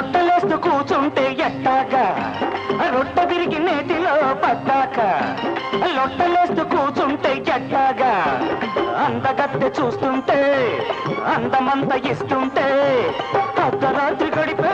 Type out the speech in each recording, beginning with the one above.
రొట్టెలేస్తూ కూర్చుంటే ఎట్టాక? రొట్టె తిరిగి నేటిలో పట్టాక? లొట్టలేస్తూ కూర్చుంటే ఎట్టాగా అందగత్తె చూస్తుంటే అందమంత ఇస్తుంటే అర్ధరాత్రి గడిపే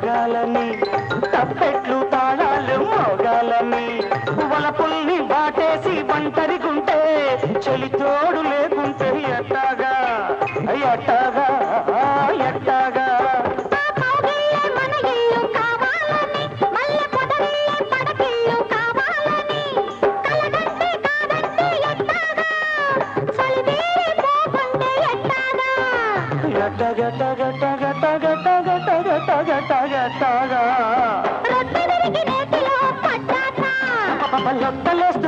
జరగాలని ఎట్టగట్టగట్టగట్టగట్టగట్టగట్టగట్టగా రొట్టె విరిగి నేతిలో పడ్డాక లొట్టలేస్తూ కూర్చుంటే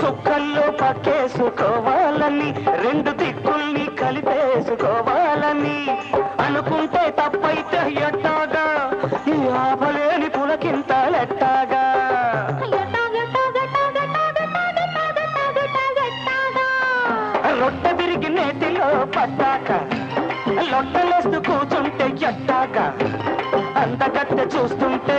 చుక్కల్లో పక్కేసుకోవాలని రెండు దిక్కుల్ని కలిపేసుకోవాలని. అనుకుంటే తప్పైతే ఎట్టాగా? ఈ ఆపలేని పులకింతలెట్టాగా? రొట్టె తిరిగి నేతిలో పట్టాక లొట్టలేస్తూ కూర్చుంటే ఎట్టాగా? అందగత్తె చూస్తుంటే